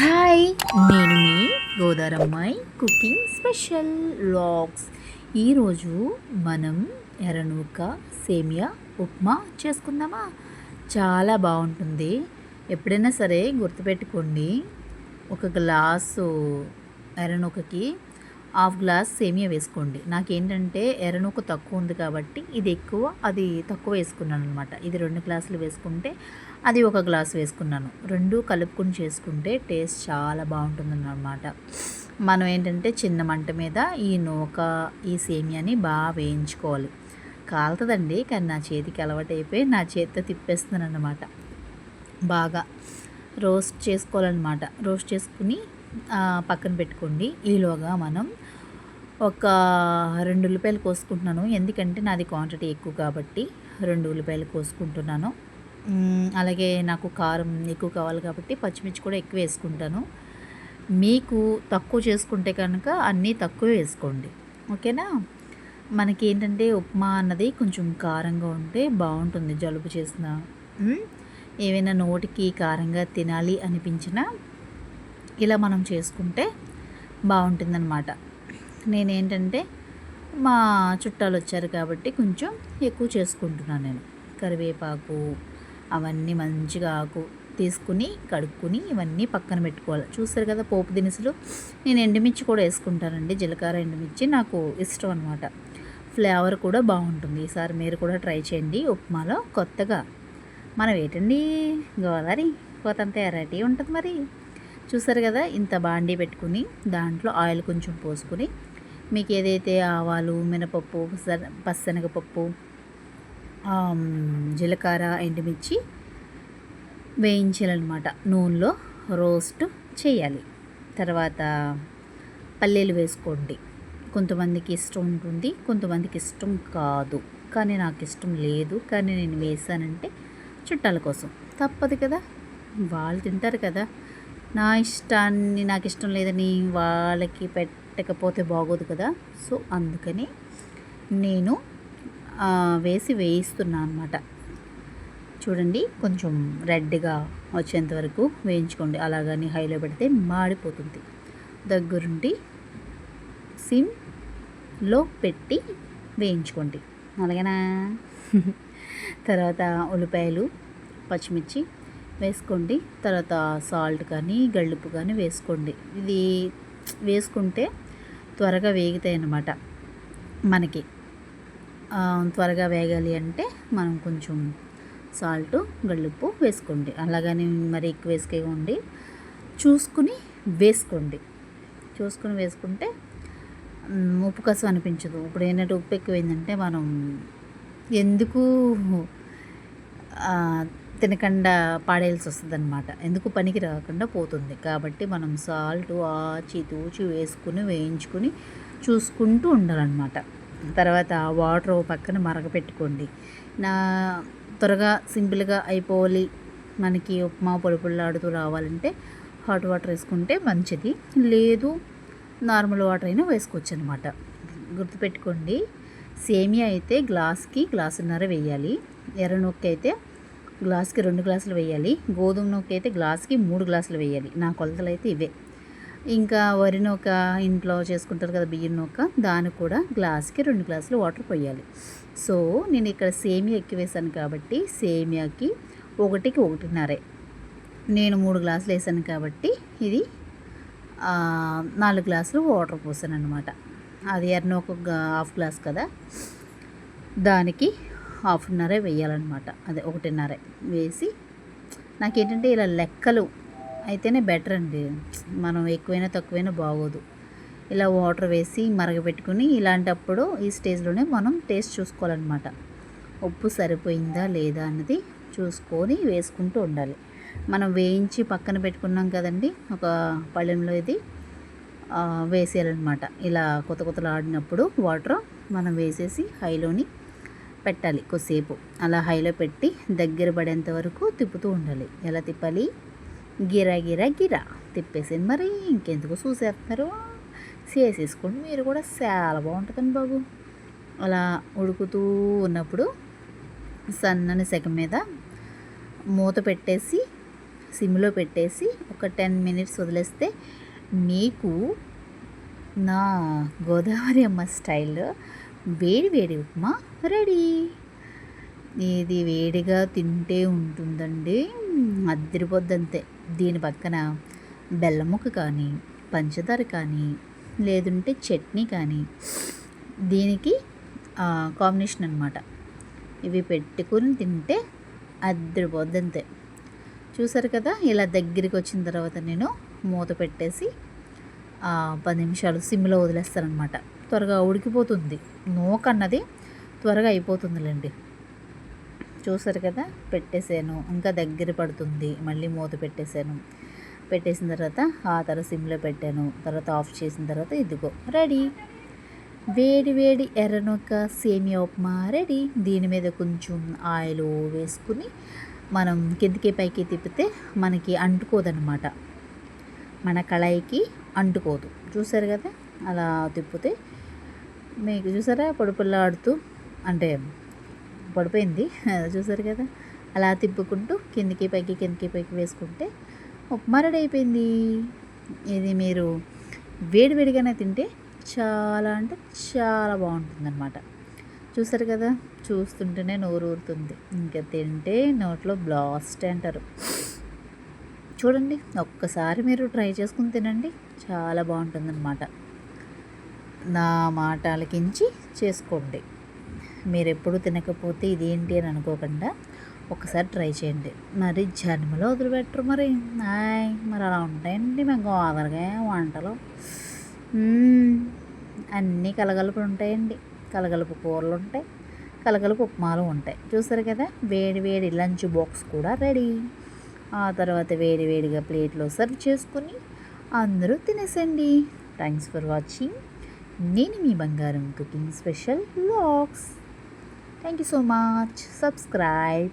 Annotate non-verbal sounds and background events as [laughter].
Hi నేను మీ గోదారమ్మాయి కుకింగ్ స్పెషల్ వ్లాగ్స్. ఈరోజు మనం ఎర్రనూక సేమియా ఉప్మా చేసుకుందామా? చాలా బాగుంటుంది. ఎప్పుడైనా సరే గుర్తుపెట్టుకోండి ఒక గ్లాసు ఎర్రనూకకి హాఫ్ గ్లాస్ సేమియా వేసుకోండి. నాకేంటంటే ఎర్రనూక తక్కువ ఉంది కాబట్టి ఇది ఎక్కువ అది తక్కువ వేసుకున్నాను అనమాట ఇది రెండు గ్లాసులు వేసుకుంటే అది ఒక గ్లాస్ వేసుకున్నాను. రెండు కలుపుకుని చేసుకుంటే టేస్ట్ చాలా బాగుంటుందన్నమాట. మనం ఏంటంటే చిన్న మంట మీద ఈ నూక ఈ సేమియాని బాగా వేయించుకోవాలి. కాలుతుందండి కానీ నా చేతికి అలవాటైపోయి నా చేతితో తిప్పేస్తున్నాను బాగా రోస్ట్ చేసుకోవాలన్నమాట. రోస్ట్ చేసుకుని పక్కన పెట్టుకోండి. ఈలోగా మనం ఒక రెండు ఉల్లిపాయలు కోసుకుంటున్నాను. ఎందుకంటే నాది క్వాంటిటీ ఎక్కువ కాబట్టి రెండు ఉల్లిపాయలు కోసుకుంటున్నాను. అలాగే నాకు కారం ఎక్కువ కావాలి కాబట్టి పచ్చిమిర్చి కూడా ఎక్కువ వేసుకుంటాను. మీకు తక్కువ చేసుకుంటే కనుక అన్నీ తక్కువ వేసుకోండి. ఓకేనా? మనకి ఏంటంటే ఉప్మా అన్నది కొంచెం కారంగా ఉంటే బాగుంటుంది జలుబు చేసిన. ఏవైనా నోటికి కారంగా తినాలి అనిపించినా ఇలా మనం చేసుకుంటే బాగుంటుందన్నమాట. నేనేంటంటే మా చుట్టాలు వచ్చారు కాబట్టి కొంచెం ఎక్కువ చేసుకుంటున్నాను నేను. కరివేపాకు అవన్నీ మంచిగా ఆకు తీసుకుని కడుక్కుని ఇవన్నీ పక్కన పెట్టుకోవాలి. చూస్తారు కదా పోపు దినుసులు? నేను ఎండుమిర్చి కూడా వేసుకుంటానండి. జీలకర్ర ఎండుమిర్చి నాకు ఇష్టం అనమాట ఫ్లేవర్ కూడా బాగుంటుంది. ఈసారి మీరు కూడా ట్రై చేయండి. ఉప్మాలో కొత్తగా మనం ఏంటండి? గోదావరి కోతంత ఎర్రటి ఉంటుంది మరి. చూసారు కదా ఇంత బాండీ పెట్టుకుని దాంట్లో ఆయిల్ కొంచెం పోసుకుని మీకు ఏదైతే ఆవాలు మినపప్పు పచ్చనగపప్పు జీలకర్ర ఎండుమిర్చి వేయించాలన్నమాట. నూనెలో రోస్ట్ చేయాలి. తర్వాత పల్లీలు వేసుకోండి. కొంతమందికి ఇష్టం ఉంటుంది కొంతమందికి ఇష్టం కాదు. కానీ నాకు ఇష్టం లేదు. కానీ నేను వేసానంటే చుట్టాల కోసం. తప్పదు కదా? వాళ్ళు తింటారు కదా? నా ఇష్టాన్ని నాకు ఇష్టం లేదని వాళ్ళకి పెట్టకపోతే బాగోదు కదా? సో అందుకని నేను వేసి వేయిస్తున్నాను అనమాట చూడండి కొంచెం రెడ్గా వచ్చేంత వరకు వేయించుకోండి. అలాగని హైలో పెడితే మాడిపోతుంది. దగ్గరుండి సిమ్లో పెట్టి వేయించుకోండి. అలాగేనా? తర్వాత ఉల్లిపాయలు పచ్చిమిర్చి వేసుకోండి. తర్వాత సాల్ట్ కానీ గళ్ళుపు కానీ వేసుకోండి. ఇది వేసుకుంటే త్వరగా వేగుతాయి అన్నమాట మనకి. త్వరగా వేగాలి అంటే మనం కొంచెం సాల్ట్ గళ్ళుప్పు వేసుకోండి. అలాగని మరి ఎక్కువ వేసుకోండి చూసుకుని వేసుకోండి. చూసుకుని వేసుకుంటే ఉప్పు కసం అనిపించదు. ఇప్పుడు ఏంటంటే ఉప్పు ఎక్కువైందంటే మనం ఎందుకు తినకుండా పాడేయాల్సి వస్తుంది అనమాట ఎందుకు పనికి రాకుండా పోతుంది. కాబట్టి మనం సాల్ట్ ఆచి తూచి వేసుకుని వేయించుకుని చూసుకుంటూ ఉండాలన్నమాట. తర్వాత వాటర్ పక్కన మరగపెట్టుకోండి. నా త్వరగా సింపుల్గా అయిపోవాలి. మనకి ఉప్మా పొడి రావాలంటే హాట్ వాటర్ వేసుకుంటే మంచిది. లేదు నార్మల్ వాటర్ అయినా వేసుకోవచ్చు అనమాట గుర్తుపెట్టుకోండి సేమియా అయితే గ్లాస్కి గ్లాసున్నర వేయాలి. ఎర్ర నొక్కి అయితే గ్లాస్కి రెండు గ్లాసులు వేయాలి. గోధుమ నొక్కి అయితే గ్లాస్కి మూడు గ్లాసులు వేయాలి. నా కొలతలు అయితే ఇవే. ఇంకా వరి నూక ఇంట్లో చేసుకుంటారు కదా బియ్యం నూక దానికి కూడా గ్లాస్కి రెండు గ్లాసులు వాటర్ పోయాలి. సో నేను ఇక్కడ సేమియా ఎక్కువ వేసాను కాబట్టి సేమియాకి ఒకటికి ఒకటిన్నరే. నేను మూడు గ్లాసులు వేసాను కాబట్టి ఇది నాలుగు గ్లాసులు వాటర్ పోసాను అనమాట అది ఎర్ర ఒక హాఫ్ గ్లాస్ కదా దానికి హాఫ్న్నరే వేయాలన్నమాట. అదే ఒకటిన్నరే వేసి నాకేంటంటే ఇలా లెక్కలు అయితేనే బెటర్ అండి. మనం ఎక్కువైనా తక్కువైనా బాగోదు. ఇలా వాటర్ వేసి మరగపెట్టుకుని ఇలాంటప్పుడు ఈ స్టేజ్లోనే మనం టేస్ట్ చూసుకోవాలన్నమాట. ఉప్పు సరిపోయిందా లేదా అన్నది చూసుకొని వేసుకుంటూ ఉండాలి. మనం వేయించి పక్కన పెట్టుకున్నాం కదండి ఒక పళ్ళెంలో ఇది వేసేయాలన్నమాట. ఇలా కొత్త కొత్తలు ఆడినప్పుడు వాటర్ మనం వేసేసి హైలోని పెట్టాలి కొద్దిసేపు. అలా హైలో పెట్టి దగ్గర పడేంత వరకు తిప్పుతూ ఉండాలి. ఎలా తిప్పాలి? గిరా గిరా గిరా. తిప్పేసింది మరి ఇంకెందుకు చూసేస్తున్నారు? చేసేసుకోండి మీరు కూడా చాలా బాగుంటుందండి బాబు. అలా ఉడుకుతూ ఉన్నప్పుడు సన్నని సెగ మీద మూత పెట్టేసి సిమ్లో పెట్టేసి ఒక టెన్ మినిట్స్ వదిలేస్తే మీకు నా గోదావరి అమ్మ స్టైల్లో వేడి వేడి ఉప్మా రెడీ. ఇది వేడిగా తింటే ఉంటుందండి. అద్దరిపోద్దంతే దీని పక్కన బెల్లం ముక్క కానీ పంచదార కానీ లేదంటే చట్నీ కానీ దీనికి కాంబినేషన్ అనమాట ఇవి పెట్టుకుని తింటే అద్దరిపోద్దంతే. చూసారు కదా ఇలా దగ్గరికి వచ్చిన తర్వాత నేను మూత పెట్టేసి పది నిమిషాలు సిమ్లో వదిలేస్తానమాట త్వరగా ఉడికిపోతుంది. నూకన్నది త్వరగా అయిపోతుందిలేండి. చూసారు కదా? పెట్టేసాను ఇంకా దగ్గర పడుతుంది. మళ్ళీ మూత పెట్టేశాను. పెట్టేసిన తర్వాత ఆ తర్వాత సిమ్లో పెట్టాను. తర్వాత ఆఫ్ చేసిన తర్వాత ఇదిగో రెడీ. వేడి వేడి ఎర్రనొక్క సేమియా ఉప్మా రెడీ. దీని మీద కొంచెం ఆయిల్ వేసుకుని మనం కిందకి పైకి తిప్పితే మనకి అంటుకోదనమాట మన కళాయికి అంటుకోదు. చూసారు కదా? అలా తిప్పితే మీకు చూసారా? పొడిపుల్లాడుతూ అంటే పడిపోయింది. [laughs] చూసారు కదా? అలా తిప్పుకుంటూ కిందికి పైకి కిందికి పైకి వేసుకుంటే ఉప్మా రెడీ అయిపోయింది. ఇది మీరు వేడివేడిగానే తింటే చాలా అంటే చాలా బాగుంటుందన్నమాట. చూసారు కదా? చూస్తుంటేనే నోరు ఊరుతుంది. ఇంకా తింటే నోట్లో బ్లాస్ట్ అంటారు. చూడండి ఒక్కసారి మీరు ట్రై చేసుకుని తినండి. చాలా బాగుంటుందన్నమాట. నా మాటలకించి చేసుకోండి. మీరు ఎప్పుడు తినకపోతే ఇదేంటి అని అనుకోకుండా ఒకసారి ట్రై చేయండి. మరి జన్మలో వదిలిపెట్టరు మరి. హాయ్ మరి అలా ఉంటాయండి మేము గోదరగా వంటలు. అన్నీ కలగలుపులు ఉంటాయండి. కలగలుపు కూరలు ఉంటాయి కలగలుపు ఉప్మాలు ఉంటాయి. చూసారు కదా వేడి వేడి లంచ్ బాక్స్ కూడా రెడీ. ఆ తర్వాత వేడి వేడిగా ప్లేట్లో సర్వ్ చేసుకుని అందరూ తినేసండి. Thanks for watching. నేను మీ బంగారం cooking special vlogs. Thank you so much subscribe